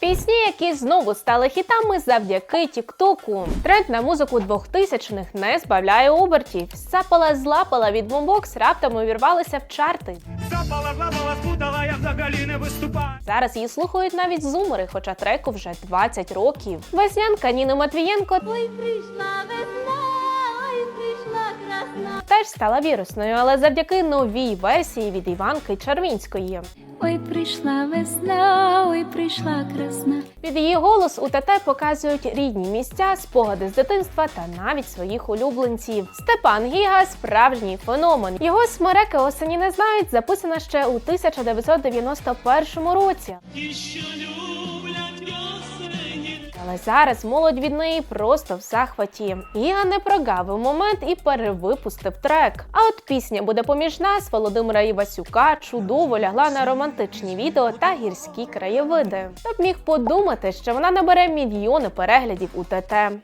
Пісні, які знову стали хітами завдяки Тіктоку. Тренд на музику 2000-х не збавляє обертів. Сапала злапала від бомбокс раптом увірвалися в чарти. Запала, злапала, спутала, я взагалі не виступаю. Зараз її слухають навіть зумери, хоча треку вже 20 років. Веснянка Ніни Матвієнко Ой, прийшла весна, стала вірусною, але завдяки новій версії від Іванки Червінської. Ой, прийшла весна, ой, прийшла красна. Під її голос у ТТ показують рідні місця, спогади з дитинства та навіть своїх улюбленців. Степан Гіга справжній феномен. Його смереки осені не знають записана ще у 1991 році. Але зараз молодь від неї просто в захваті. Гіга не прогавив момент і перевипустив трек. А от пісня буде поміж нас Володимира Івасюка чудово лягла на романтичні відео та гірські краєвиди. Хто б міг подумати, що вона набере мільйони переглядів у ТТ.